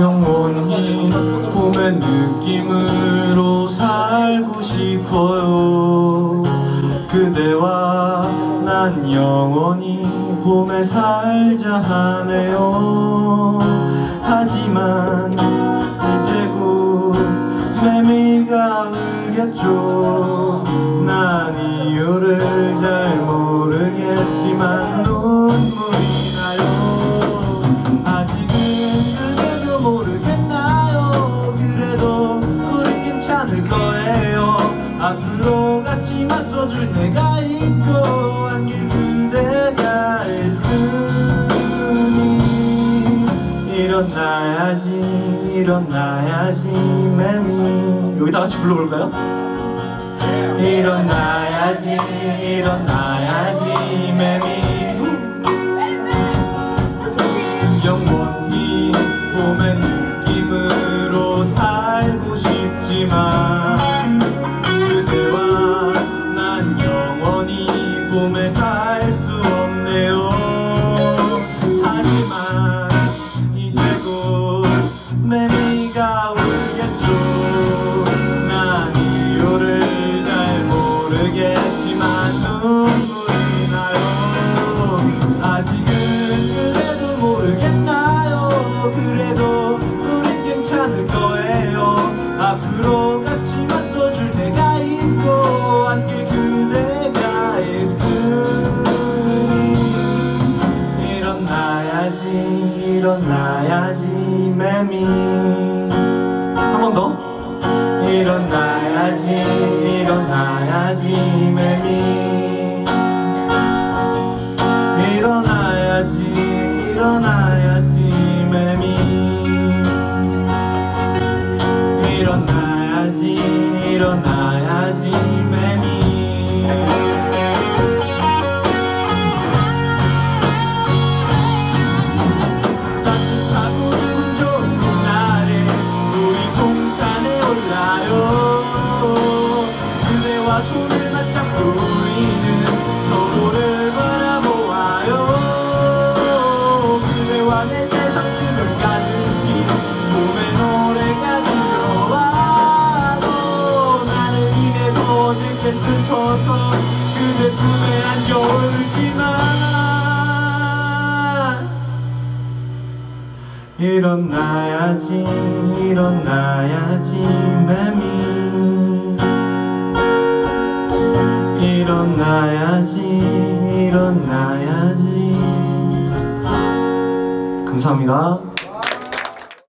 영원히 봄의 느낌으로 살고 싶어요. 그대와 난 영원히 봄에 살자 하네요. 하지만 이제 곧 매미가 울겠죠. 난 이유를 잘 모르겠지만 괜찮을 거예요. 앞으로 같이 맞서줄 내가 있고 안길 그대가 있으니 일어나야지 일어나야지 매미. 여기 다 같이 불러볼까요? 일어나야지 일어나야지 매미 괜찮을 거예요. 앞으로 같이 맞서줄 내가 있고 안길 그대가 있으니. 일어나야지 일어나야지 매미. 한 번 더. 일어나야지 일어나야지 일어나야지 매미. 손을 맞잡고 우리 슬퍼서 그대 품에 안겨 울지만. 일어나야지 일어나야지 매미 일어나야지 일어나야지. 감사합니다